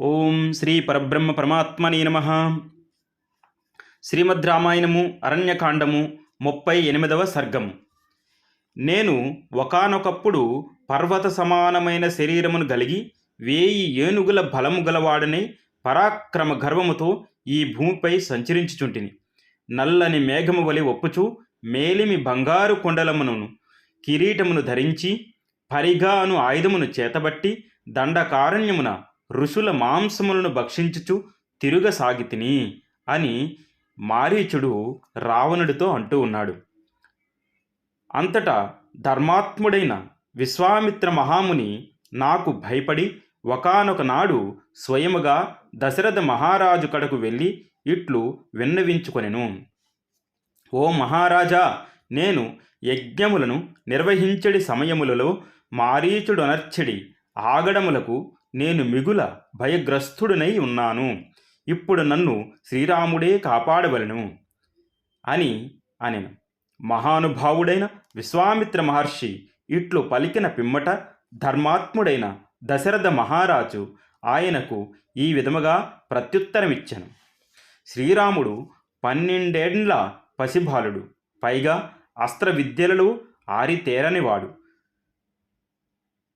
ఓం శ్రీ పరబ్రహ్మ పరమాత్మని నమ. శ్రీమద్ రామాయణము అరణ్యకాండము ముప్పై ఎనిమిదవ సర్గము. నేను ఒకానొకప్పుడు పర్వత సమానమైన శరీరమును కలిగి వేయి ఏనుగుల బలము గలవాడని పరాక్రమ గర్వముతో ఈ భూమిపై సంచరించుచుంటిని. నల్లని మేఘము వలె ఒప్పుచు మేలిమి బంగారు కొండలమును కిరీటమును ధరించి పరిగాను ఆయుధమును చేతబట్టి దండకారణ్యమున ఋషుల మాంసములను భక్షించుచు తిరుగసాగితిని అని మారీచుడు రావణుడితో అంటూ ఉన్నాడు. అంతటా ధర్మాత్ముడైన విశ్వామిత్ర మహాముని నాకు భయపడి ఒకానొక నాడు స్వయముగా దశరథ మహారాజు కడకు వెళ్ళి ఇట్లు విన్నవించుకొనెను. ఓ మహారాజా నేను యజ్ఞములను నిర్వహించడి సమయములలో మారీచుడనర్చడి ఆగడములకు నేను మిగుల భయగ్రస్తుడనై ఉన్నాను. ఇప్పుడు నన్ను శ్రీరాముడే కాపాడవలను అని అనెను. మహానుభావుడైన విశ్వామిత్ర మహర్షి ఇట్లు పలికిన పిమ్మట ధర్మాత్ముడైన దశరథ మహారాజు ఆయనకు ఈ విధముగా ప్రత్యుత్తరమిచ్చెను. శ్రీరాముడు పన్నెండేండ్ల పసిబాలుడు. పైగా అస్త్ర విద్యలలో ఆరితేరనివాడు.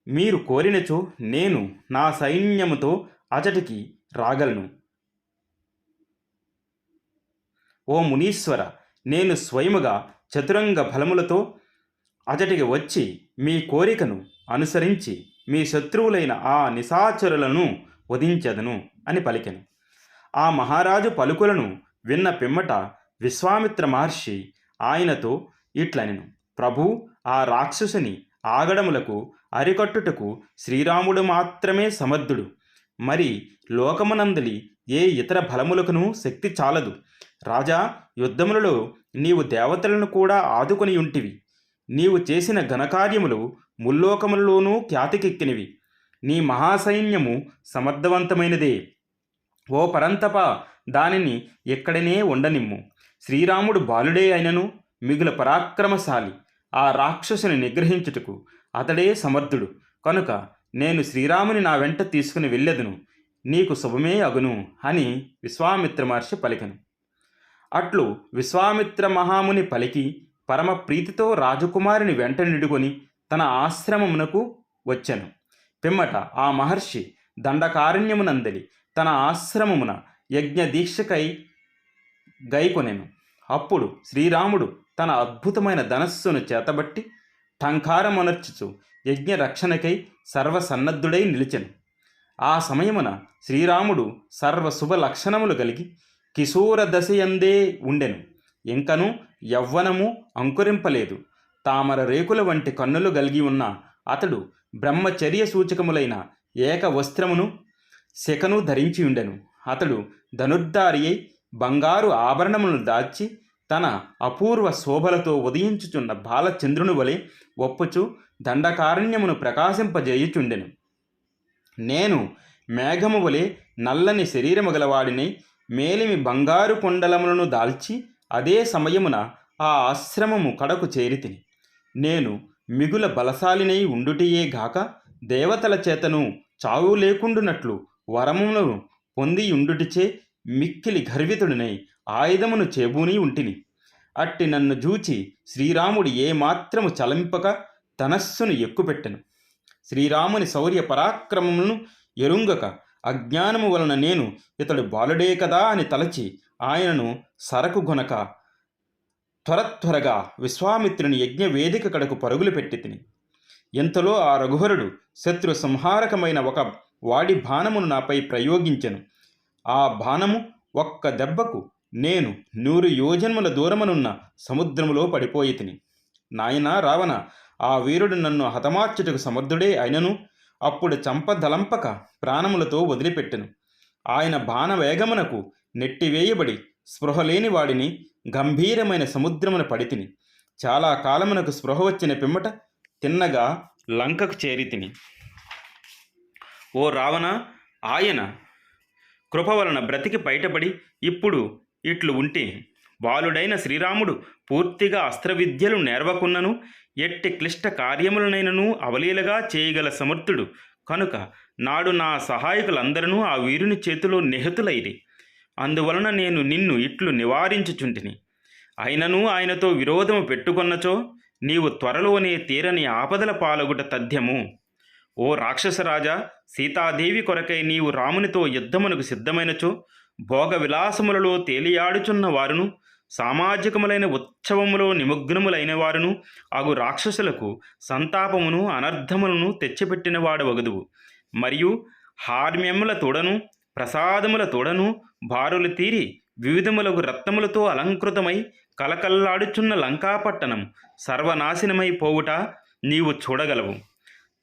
మీరు కోరినచో నేను నా సైన్యముతో అచటికి రాగలను. ఓ మునీశ్వర నేను స్వయముగా చతురంగ బలములతో అతటికి వచ్చి మీ కోరికను అనుసరించి మీ శత్రువులైన ఆ నిశాచరులను వధించదను అని పలికెను. ఆ మహారాజు పలుకులను విన్న పిమ్మట విశ్వామిత్ర మహర్షి ఆయనతో ఇట్లనెను ప్రభు ఆ రాక్షసుని ఆగడములకు అరికట్టుటకు శ్రీరాముడు మాత్రమే సమర్థుడు. మరి లోకమునందలి ఏ ఇతర బలములకును శక్తి చాలదు. రాజా యుద్ధములలో నీవు దేవతలను కూడా ఆదుకొని ఉంటివి నీవు చేసిన ఘనకార్యములు ముల్లోకములలోనూ ఖ్యాతికెక్కినవి. నీ మహాసైన్యము సమర్థవంతమైనదే. ఓ పరంతప దానిని ఎక్కడనే ఉండనిమ్ము. శ్రీరాముడు బాలుడే అయినను మిగుల పరాక్రమశాలి. ఆ రాక్షసుని నిగ్రహించుటకు అతడే సమర్థుడు. కనుక నేను శ్రీరాముని నా వెంట తీసుకుని వెళ్ళెదను. నీకు శుభమే అగును అని విశ్వామిత్ర మహర్షి పలికను. అట్లు విశ్వామిత్ర మహాముని పలికి పరమ ప్రీతితో రాజకుమారిని వెంట నిడుకొని తన ఆశ్రమమునకు వచ్చెను. పిమ్మట ఆ మహర్షి దండకారణ్యమునందలి తన ఆశ్రమమున యజ్ఞ దీక్షకై గైకొనెను. అప్పుడు శ్రీరాముడు తన అద్భుతమైన ధనస్సును చేతబట్టి టంకారమునర్చుచు యజ్ఞ రక్షణకై సర్వసన్నద్ధుడై నిలిచెను. ఆ సమయమున శ్రీరాముడు సర్వ శుభ లక్షణములు కలిగి కిశోర దశయందే ఉండెను. ఇంకను యవ్వనము అంకురింపలేదు. తామర రేకుల వంటి కన్నులు కలిగి ఉన్న అతడు బ్రహ్మచర్య సూచకములైన ఏక వస్త్రమును శకను ధరించి ఉండెను. అతడు ధనుర్ధారి అయి బంగారు ఆభరణములను దాచి తన అపూర్వ శోభలతో ఉదయించుచున్న బాలచంద్రుని వలె ఒప్పుచు దండకారణ్యమును ప్రకాశింపజేయుచుండెను. నేను మేఘము వలె నల్లని శరీరము గలవాడిని మేలిమి బంగారు కొండలములను దాల్చి అదే సమయమున ఆ ఆశ్రమము కడకు చేరితిని. నేను మిగుల బలశాలినై ఉండుటియే గాక దేవతల చేతను చావు లేకుండునట్లు వరములను పొంది ఉండుటిచే మిక్కిలి గర్వితుడినై ఆయుధమును చేబూని ఉంటిని. అట్టి నన్ను జూచి శ్రీరాముడు ఏమాత్రము చలంపక తనస్సును ఎక్కుపెట్టెను. శ్రీరాముని శౌర్య పరాక్రమమును ఎరుంగక అజ్ఞానము వలన నేను ఇతడు బాలుడే కదా అని తలచి ఆయనను సరకు గొనక త్వర త్వరగా విశ్వామిత్రుని యజ్ఞ వేదిక కడకు పరుగులు పెట్టి తిని ఇంతలో ఆ రఘువరుడు శత్రు సంహారకమైన ఒక వాడి బాణమును నాపై ప్రయోగించెను. ఆ బాణము ఒక్క దెబ్బకు నేను నూరు యోజన్ముల దూరమునున్న సముద్రములో పడిపోయి తిని. నాయనా రావణ ఆ వీరుడు నన్ను హతమార్చుటకు సమర్థుడే అయినను అప్పుడు చంపదలంపక ప్రాణములతో వదిలిపెట్టెను. ఆయన బాణవేగమునకు నెట్టివేయబడి స్పృహ లేని వాడిని గంభీరమైన సముద్రమున పడితిని చాలా కాలమునకు స్పృహ వచ్చిన పిమ్మట తిన్నగా లంకకు చేరితిని ఓ రావణ ఆయన కృప వలన బ్రతికి బయటపడి ఇప్పుడు ఇట్లు ఉంటే బాలుడైన శ్రీరాముడు పూర్తిగా అస్త్రవిద్యలు నేర్వకున్నను ఎట్టి క్లిష్ట కార్యములనైనను అవలీలగా చేయగల సమర్థుడు. కనుక నాడు నా సహాయకులందరూ ఆ వీరుని చేతిలో నిహతులైరి. అందువలన నేను నిన్ను ఇట్లు నివారించుచుంటిని. అయినను ఆయనతో విరోధము పెట్టుకొన్నచో నీవు త్వరలోనే తీరని ఆపదల పాలగుట తథ్యము. ఓ రాక్షసరాజా సీతాదేవి కొరకై నీవు రామునితో యుద్ధమునకు సిద్ధమైనచో భోగ విలాసములలో తేలియాడుచున్న వారును సామాజికములైన ఉత్సవములో నిమగ్నములైన వారును అగు రాక్షసులకు సంతాపమును అనర్థములను తెచ్చిపెట్టిన వాడవగదువు. మరియు హార్మ్యముల తోడను ప్రసాదముల తోడను భారులు తీరి వివిధములకు రత్నములతో అలంకృతమై కలకల్లాడుచున్న లంకాపట్టణం సర్వనాశనమై పోవుట నీవు చూడగలవు.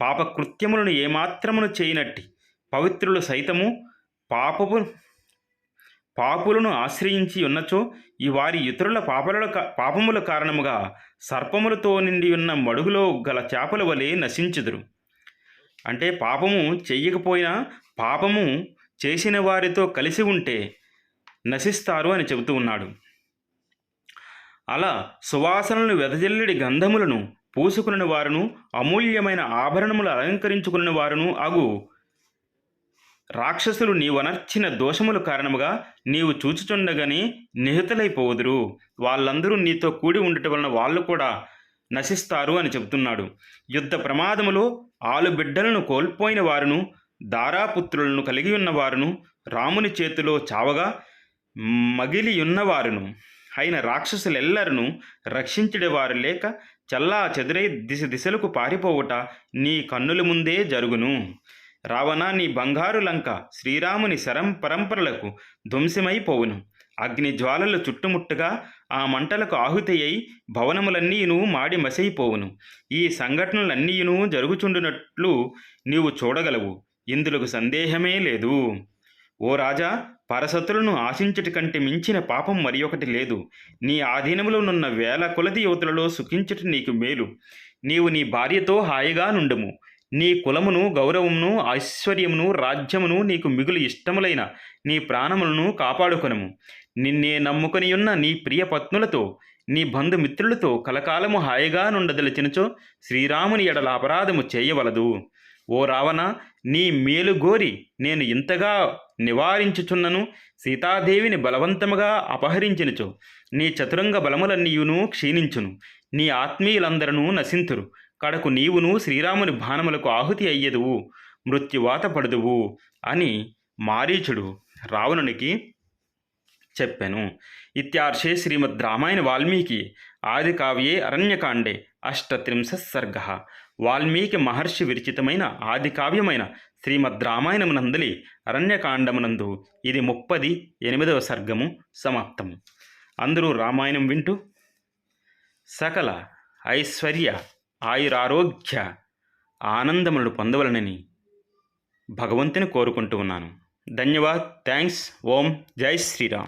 పాపకృత్యములను ఏమాత్రమును చేయనట్టి పవిత్రులు సైతము పాపపు పాపులను ఆశ్రయించి ఉన్నచో ఈ వారి ఇతరుల పాపల పాపముల కారణముగా సర్పములతో నిండి ఉన్న మడుగులో గల చేపల వలె నశించుదురు. అంటే పాపము చెయ్యకపోయినా పాపము చేసిన వారితో కలిసి ఉంటే నశిస్తారు అని చెబుతూ ఉన్నాడు. అలా సువాసనలను వెదజల్లడి గంధములను పూసుకున్న వారును అమూల్యమైన ఆభరణములు అలంకరించుకుని వారును అగు రాక్షసులు నీవనర్చిన దోషముల కారణముగా నీవు చూచుచుండగానే నిహితులైపోవుదురు. వాళ్ళందరూ నీతో కూడి ఉండటం వలన వాళ్ళు కూడా నశిస్తారు అని చెబుతున్నాడు. యుద్ధ ప్రమాదములో ఆలు బిడ్డలను కోల్పోయిన వారును దారాపుత్రులను కలిగి ఉన్నవారును రాముని చేతిలో చావగా మగిలి ఉన్నవారును అయిన రాక్షసులెల్లరను రక్షించడేవారు లేక చల్లా చెదురై దిశ దిశలకు పారిపోవుట నీ కన్నుల ముందే జరుగును. రావణా నీ బంగారు లంక శ్రీరాముని శరం పరంపరలకు ధ్వంసమైపోవును. అగ్ని జ్వాలలు చుట్టుముట్టుగా ఆ మంటలకు ఆహుతి అయి భవనములన్నీను మాడి మసైపోవును. ఈ సంఘటనలన్నీను జరుగుచుండునట్లు నీవు చూడగలవు. ఇందులకు సందేహమే లేదు. ఓ రాజా పరసతులను ఆశించటి కంటే మించిన పాపం మరి ఒకటి లేదు. నీ ఆధీనములో నున్న వేల కొలది యువతులలో సుఖించటి నీకు మేలు. నీవు నీ భార్యతో హాయిగా నుండుము. నీ కులమును గౌరవమును ఐశ్వర్యమును రాజ్యమును నీకు మిగులు ఇష్టములైన నీ ప్రాణములను కాపాడుకొనము. నిన్నే నమ్ముకొనియున్న నీ ప్రియ పత్నులతో నీ బంధుమిత్రులతో కలకాలము హాయిగా నుండదలిచినచో శ్రీరాముని ఎడల అపరాధము చేయవలదు. ఓ రావణ నీ మేలు గోరి నేను ఇంతగా నివారించుచున్నను సీతాదేవిని బలవంతముగా అపహరించినచో నీ చతురంగ బలములన్నీయును క్షీణించును. నీ ఆత్మీయులందరూ నశింతురు. కడకు నీవును శ్రీరాముని బాణములకు ఆహుతి అయ్యదువు మృత్యువాత పడుదువు అని మారీచుడు రావణునికి చెప్పెను. ఇత్యార్షే శ్రీమద్ రామాయణ వాల్మీకి ఆది కావ్యే అరణ్యకాండే అష్టత్రింశ సర్గ. వాల్మీకి మహర్షి విరచితమైన ఆది కావ్యమైన శ్రీమద్ రామాయణమునందలి అరణ్యకాండమునందు ఇది ముప్పది ఎనిమిదవ సర్గము సమాప్తము అందరూ రామాయణం వింటూ సకల ఐశ్వర్య ఆయురారోగ్య ఆనందములను పొందవలనని భగవంతుని కోరుకుంటూ ఉన్నాను. ధన్యవాద్. థ్యాంక్స్. ఓం. జై శ్రీరామ్.